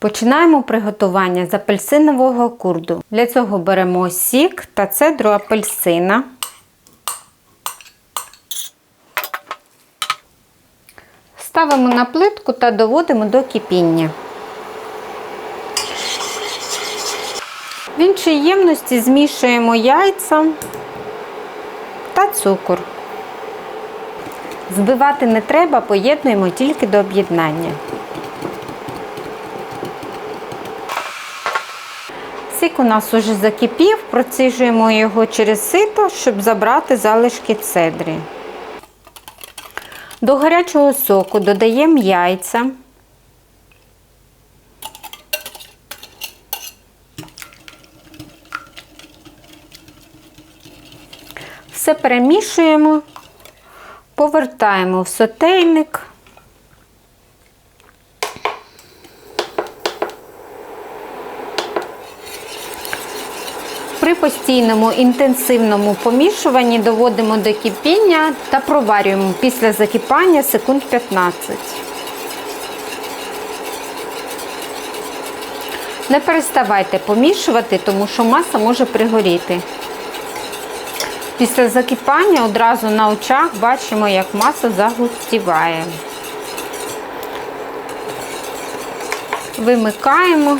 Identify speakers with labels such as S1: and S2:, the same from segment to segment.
S1: Починаємо приготування з апельсинового курду. Для цього беремо сік та цедру апельсина. Ставимо на плитку та доводимо до кипіння. В іншій ємності змішуємо яйця та цукор. Збивати не треба, поєднуємо тільки до об'єднання. Сік у нас уже закипів, проціжуємо його через сито, щоб забрати залишки цедри. До гарячого соку додаємо яйця. Все перемішуємо, повертаємо в сотейник. При постійному інтенсивному помішуванні доводимо до кипіння та проварюємо після закипання секунд 15. Не переставайте помішувати, тому що маса може пригоріти. Після закипання одразу на очах бачимо, як маса загустіває. Вимикаємо.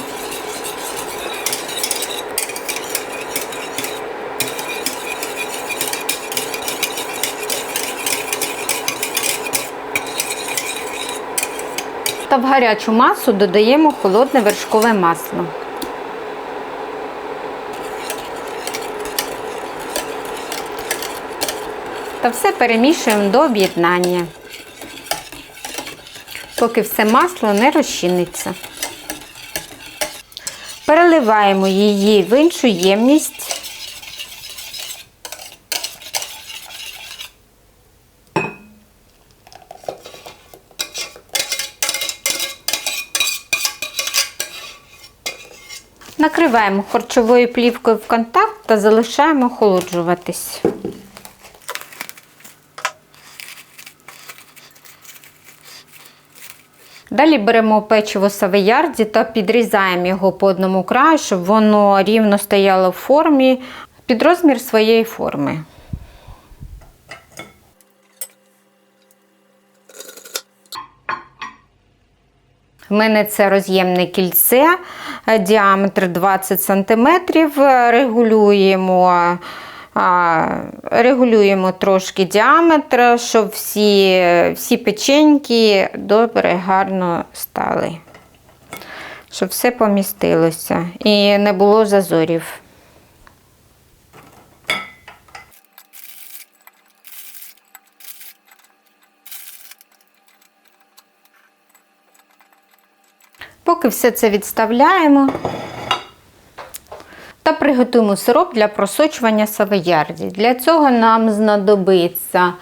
S1: В гарячу масу додаємо холодне вершкове масло. Та все перемішуємо до об'єднання, поки все масло не розчиниться. Переливаємо її в іншу ємність. Накриваємо харчовою плівкою в контакт та залишаємо охолоджуватись. Далі беремо печиво савоярді та підрізаємо його по одному краю, щоб воно рівно стояло в формі під розмір своєї форми. В мене це роз'ємне кільце, е, діаметр 20 см. Регулюємо, регулюємо трошки діаметр, щоб всі, всі печеньки добре, гарно стали. Щоб все помістилося і не було зазорів. Поки все це відставляємо та приготуємо сироп для просочування савоярді. Для цього нам знадобиться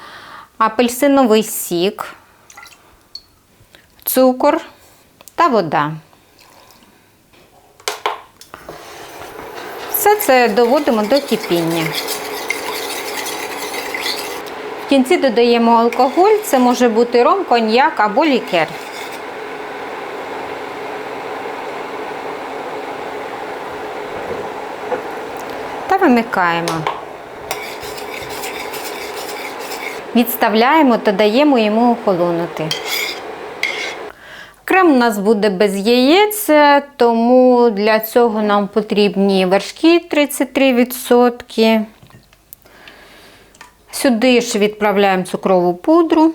S1: апельсиновий сік, цукор та вода. Все це доводимо до кипіння. В кінці додаємо алкоголь, це може бути ром, коньяк або лікер. Та вимикаємо. Відставляємо та даємо йому охолонути. Крем у нас буде без яєць, тому для цього нам потрібні вершки 33%. Сюди ж відправляємо цукрову пудру,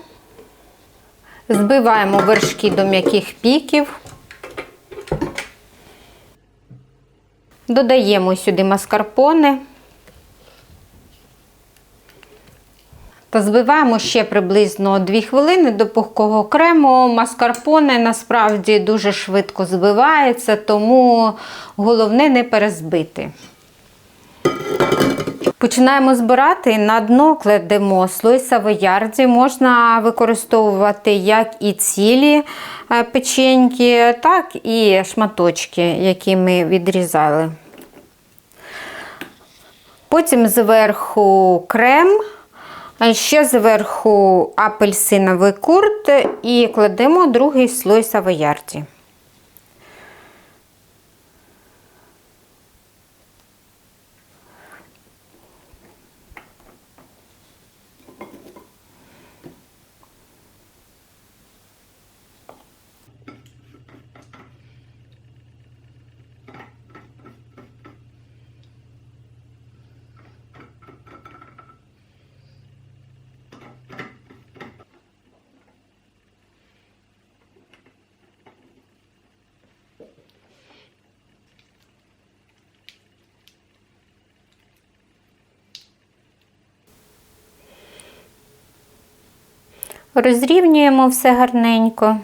S1: збиваємо вершки до м'яких піків. Додаємо сюди маскарпоне та збиваємо ще приблизно 2 хвилини до пухкого крему. Маскарпоне насправді дуже швидко збивається, тому головне не перезбити. Починаємо збирати, на дно кладемо слой савоярді. Можна використовувати як і цілі печеньки, так і шматочки, які ми відрізали. Потім зверху крем, ще зверху апельсиновий курт і кладемо другий слой савоярді. Розрівнюємо все гарненько.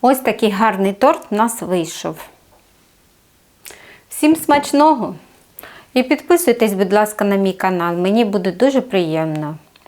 S1: Ось такий гарний торт у нас вийшов. Всім смачного! І підписуйтесь, будь ласка, на мій канал. Мені буде дуже приємно.